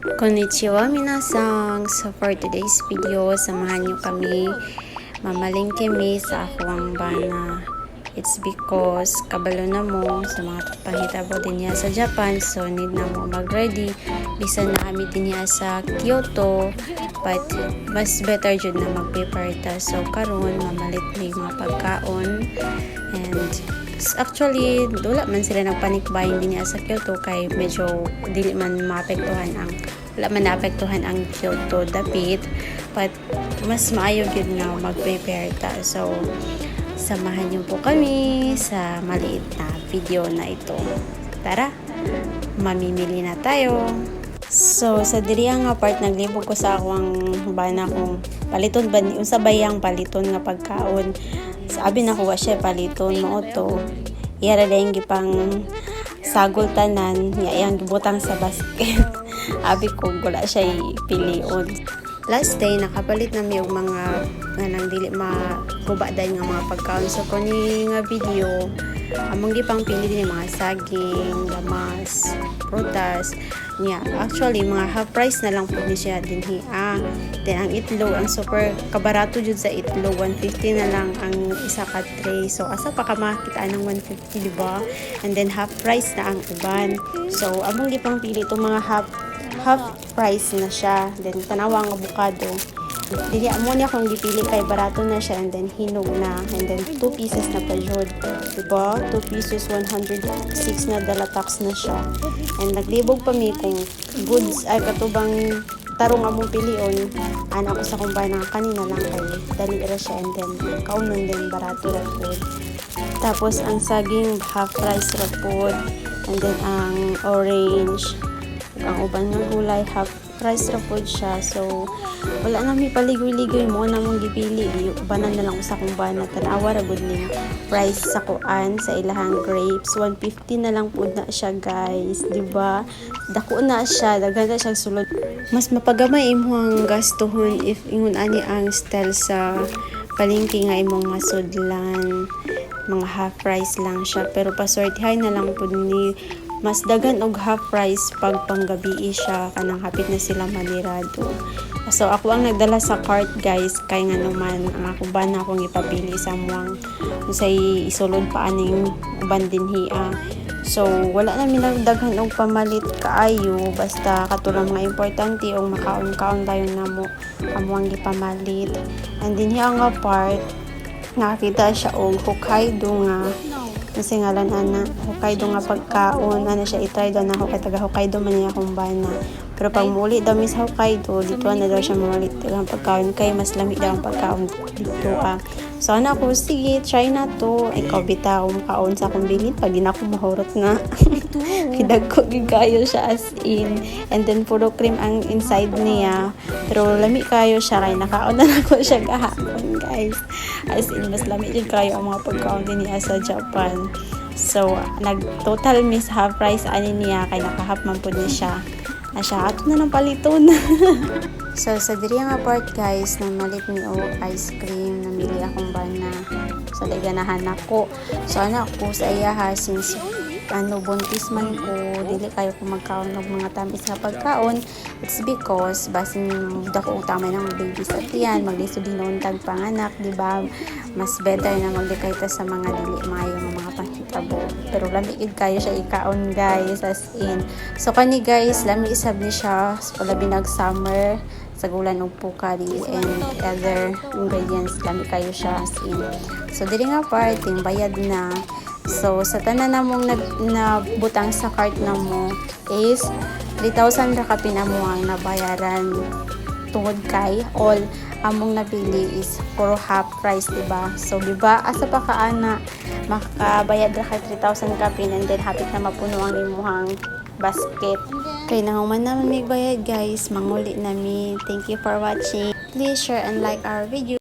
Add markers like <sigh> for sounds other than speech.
Konnichiwa minasang! So for today's video, samahan niyo kami mamalingke mi sa akwang bana. It's because kabalo na mo sa mga panghitabo din niya sa Japan so need na mo mag-ready. Bisan na kami din niya sa Kyoto but mas better jud na mag-prepare ta. So karon mamalit ni mga pagkaon and actually wala man sila nagpanikbayin din niya sa Kyoto kay medyo dili man maapektuhan ang wala man naapektuhan ang Kyoto dapit. But mas maayo gyud nga mag-prepare ta. So samahan niyo po kami sa maliit na video na ito. Tara mamimili na tayo. So, sa diri nga part naglibog ko sa akong bana kung paliton ba ni unsa ba yang paliton nga pagkaon. Sabi na ko wa siya paliton mo to. Iyara dayang gipang sagol tanan nga iyang gibutang sa basket. <laughs> Abi ko wala siya pilion. Last day nakapalit na og mga nga nang dili dahil nga mga pagkaon so kuni nga video among gipang pili din mga saging, lamas, prutas niya. Actually, mga half price na lang po ni siya din hiya. Then, ang itlog, ang super kabarato jud sa itlog, 150 na lang ang isa ka tray. So, asa pa ka makita ng 150, di ba? And then, half price na ang uban. So, among gipang pili itong mga half half price na siya. Then, tanawang avocado. Dili mo niya kung gipili kay barato na siya and then hinog na and then 2 pieces na pa jud. Diba? 2 pieces 106 na dala tax na siya. And naglibog pa mi kung goods ay katubang tarong among pilion ana ko sa kumbay na kanina lang kay dali ra siya and then kaunon din barato ra food. Tapos ang saging half price ra food and then ang orange ang uban nga gulay half price ra food siya. So wala na mi paligoy-ligoy mo na mong gipili. Ubanan na lang sa kung bana tanawa ra gud ning price sa kuan sa ilahang grapes. 150 na lang pud na siya guys. Di ba? Dako na siya daghan na siya sulod. Mas mapagamay imo ang gastuhon if ingon ani ang style sa palengke nga imong masudlan mga half price lang siya pero paswertihay na lang pud ni mas dagan og half price pag panggabi siya kanang hapit na sila manirado. So ako ang nagdala sa cart guys kay nga naman ang ako ba na akong ipapili sa muang say isulod pa aning uban din hiya. So wala na minagdaghan og pamalit kaayo basta katulang mga importante og makaon-kaon tayo namo amo ang gipamalit. And din hiya nga part nakakita siya og Hokkaido nga. Kasi ngalan ana Hokkaido nga pagkaon. Ana siya itry daw na kay taga Hokkaido man niya akong bana pero pag muli daw mi sa Hokkaido dito na daw siya mawalit ang pagkaon kay mas lami daw ang pagkaon. Dito ah so ana ko sige try na to. Ikaw bitaw kaon sa akong bilin pag di na ako mahurot nga. <laughs> Kidag ko gigayo siya as in. And then puro cream ang inside niya. Pero lami kayo siya kay nakaon na ako siya kahapon guys. As in mas lami din kayo ang mga pagkaon din niya sa Japan. So nag total miss half price ani niya kay nakahap man pud ni siya na siya ato na ng paliton. <laughs> So sa diri nga part guys nang malit ni o ice cream namili akong bana. So ganahan ako. So anak ko sa iya ha since ano buntis man ko dili kayo ko magkaon ng mga tamis nga pagkaon. It's because basin dako utama ng baby sa tiyan maglisod din noon tag panganak di ba? Mas better na maglikay ta sa mga dili maayo nga mga panghitabo pero lamig kayo siya ikaon guys as in. So kani guys lami isab ni siya so labi nag summer. Sa gulan og pukari and other ingredients lami kayo siya as in. So dili nga part yung bayad na. So, sa tanan namong nag, nabutang sa cart na mo is 3,000 ra ka pinamo ang nabayaran tungod kay all among nabili is puro half price, diba? So, diba, asa pa ka ana, makabayad ra ka 3,000 ka pin and then hapit na mapuno ang imuhang basket. Kay nahuman naman may bayad guys, manguli nami. Thank you for watching. Please share and like our video.